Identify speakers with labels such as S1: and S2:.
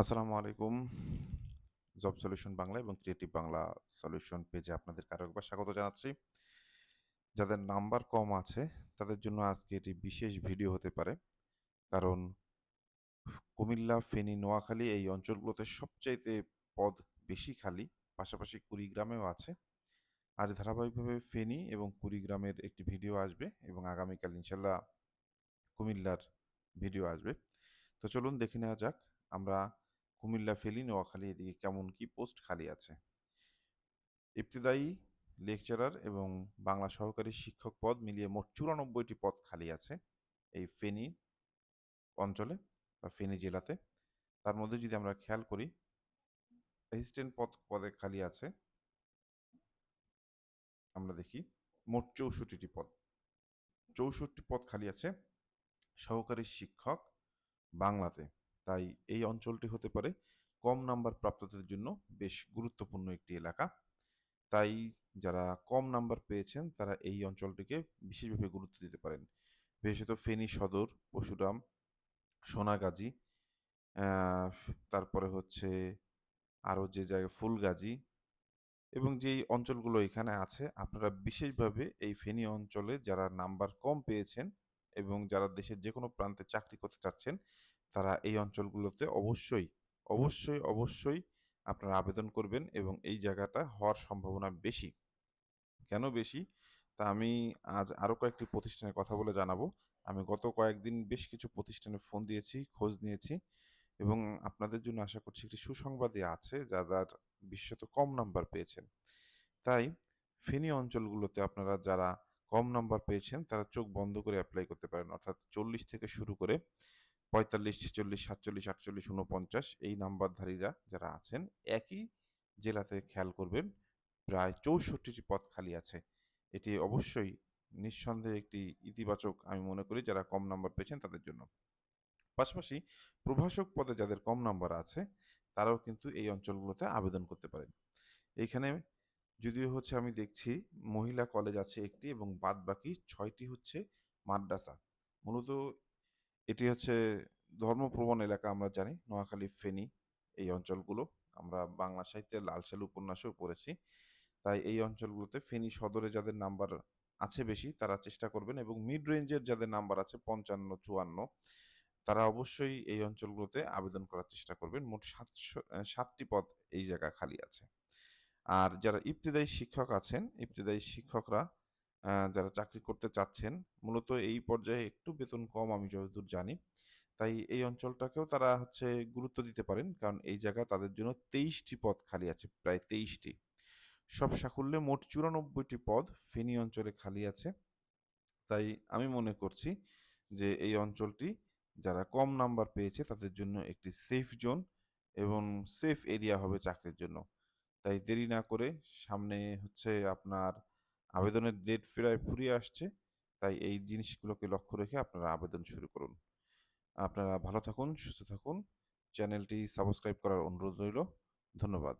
S1: আসসালামু আলাইকুম। Job solution Bangla এবং ক্রিয়েটিভ বাংলা সলিউশন পেজে আপনাদেরকে আরও একবার স্বাগত জানাচ্ছি। যাদের নাম্বার কম আছে তাদের জন্য আজকে এটি বিশেষ ভিডিও হতে পারে। কারণ কুমিল্লা, ফেনী, নোয়াখালী এই অঞ্চলগুলোতে সবচাইতে পদ বেশি খালি। পাশাপাশি কুড়িগ্রামেও আছে। আজ ধারাবাহিকভাবে ফেনী এবং কুড়িগ্রামের একটি ভিডিও আসবে এবং আগামীকাল ইনশাল্লাহ কুমিল্লার ভিডিও আসবে। তো চলুন দেখে নেওয়া যাক আমরা কুমিল্লা, ফেনী, নোয়াখালী এদিকে কেমন কি পোস্ট খালি আছে। ইবতেদায়ী লেকচারার এবং বাংলা সহকারী শিক্ষক পদ মিলিয়ে মোট চুরানব্বইটি পদ খালি আছে এই ফেনী অঞ্চলে বা ফেনী জেলাতে। তার মধ্যে যদি আমরা খেয়াল করি অ্যাসিস্ট্যান্ট পদ পদে খালি আছে আমরা দেখি মোট চৌষট্টিটি পদ চৌষট্টি পদ খালি আছে সহকারী শিক্ষক বাংলাতে তাই এই অঞ্চলটি হতে পারে কম নাম্বার প্রাপ্তদের জন্য বেশ গুরুত্বপূর্ণ একটি এলাকা। তাই যারা কম নাম্বার পেয়েছেন, তারা এই অঞ্চলটিকে বিশেষভাবে গুরুত্ব দিতে পারেন। বিশেষত ফেনী সদর পশুরাম সোনাগাজী তারপরে হচ্ছে আরও যে জায়গায় ফুলগাজী এবং যেই অঞ্চলগুলো এখানে আছে, আপনারা বিশেষভাবে এই ফেনী অঞ্চলে যারা নাম্বার কম পেয়েছেন এবং যারা দেশের যে কোনো প্রান্তে চাকরি করতে চাচ্ছেন তারা এই অঞ্চলগুলোতে অবশ্যই অবশ্যই অবশ্যই আপনারা আবেদন করবেন এবং এই জায়গাটা হওয়ার সম্ভাবনা বেশি। কেন বেশি? তা আমি আজ আরও কয়েকটি প্রতিষ্ঠানের কথা বলে জানাব। আমি গত কয়েকদিন বেশ কিছু প্রতিষ্ঠানে ফোন দিয়েছি, খোঁজ নিয়েছি এবং আপনাদের জন্য আশা করছি একটি সুসংবাদই আছে, যাদের বিশেষত কম নাম্বার পেয়েছেন। তাই ফেনী অঞ্চলগুলোতে আপনারা যারা কম নাম্বার পেয়েছেন, তারা চোখ বন্ধ করে অ্যাপ্লাই করতে পারেন। অর্থাৎ চল্লিশ থেকে শুরু করে পঁয়তাল্লিশ, ছেচল্লিশ, সাতচল্লিশ, আটচল্লিশ উনপঞ্চাশ এই নাম্বারধারীরা যারা আছেন, একই জেলাতে খেয়াল করবেন, প্রায় চৌষট্টিটি পদ খালি আছে। এটি অবশ্যই নিঃসন্দেহে একটি ইতিবাচক আমি মনে করি যারা কম নাম্বার পেয়েছেন তাদের জন্য। পাশাপাশি প্রভাষক পদে যাদের কম নাম্বার আছে, তারাও কিন্তু এই অঞ্চলগুলোতে আবেদন করতে পারেন। এইখানে যদিও হচ্ছে আমি দেখছি মহিলা কলেজ আছে একটি এবং বাদ বাকি ছয়টি হচ্ছে মাদ্রাসা। মূলত এটি হচ্ছে ধর্মপ্রবণ এলাকা আমরা জানি। নোয়াখালী, ফেনী এই অঞ্চলগুলো। আমরা বাংলা সাহিত্যের লালসাল উপন্যাসেও পড়েছি। তাই এই অঞ্চলগুলোতে ফেনী সদরে যাদের নাম্বার আছে বেশি, তারা চেষ্টা করবেন এবং মিড রেঞ্জের যাদের নাম্বার আছে পঞ্চান্ন, চুয়ান্ন, তারা অবশ্যই এই অঞ্চলগুলোতে আবেদন করার চেষ্টা করবেন। মোট সাতশো সাতটি পদ এই জায়গা খালি আছে। আর যারা ইবতদায়ী শিক্ষক আছেন, ইবতদায়ী শিক্ষকরা যারা চাকরি করতে চাচ্ছেন, মূলত এই পর্যায়ে একটু বেতন কম আমি যতদূর জানি। তাই এই অঞ্চলটাকেও তারা হচ্ছে গুরুত্ব দিতে পারেন। কারণ এই জায়গা তাদের জন্য তেইশটি পদ খালি আছে, প্রায় তেইশটি। সব সাকুল্যে মোট চুরানব্বইটি পদ ফেনী অঞ্চলে খালি আছে। তাই আমি মনে করছি যে এই অঞ্চলটি যারা কম নাম্বার পেয়েছে, তাদের জন্য একটি সেফ জোন এবং সেফ এরিয়া হবে চাকরির জন্য। তাই দেরি না করে সামনে হচ্ছে আপনার আবেদনের ডেট প্রায় ফুরিয়ে আসছে। তাই এই জিনিসগুলোকে লক্ষ্য রেখে আপনারা আবেদন শুরু করুন। আপনারা ভালো থাকুন, সুস্থ থাকুন। চ্যানেলটি সাবস্ক্রাইব করার অনুরোধ রইল। ধন্যবাদ।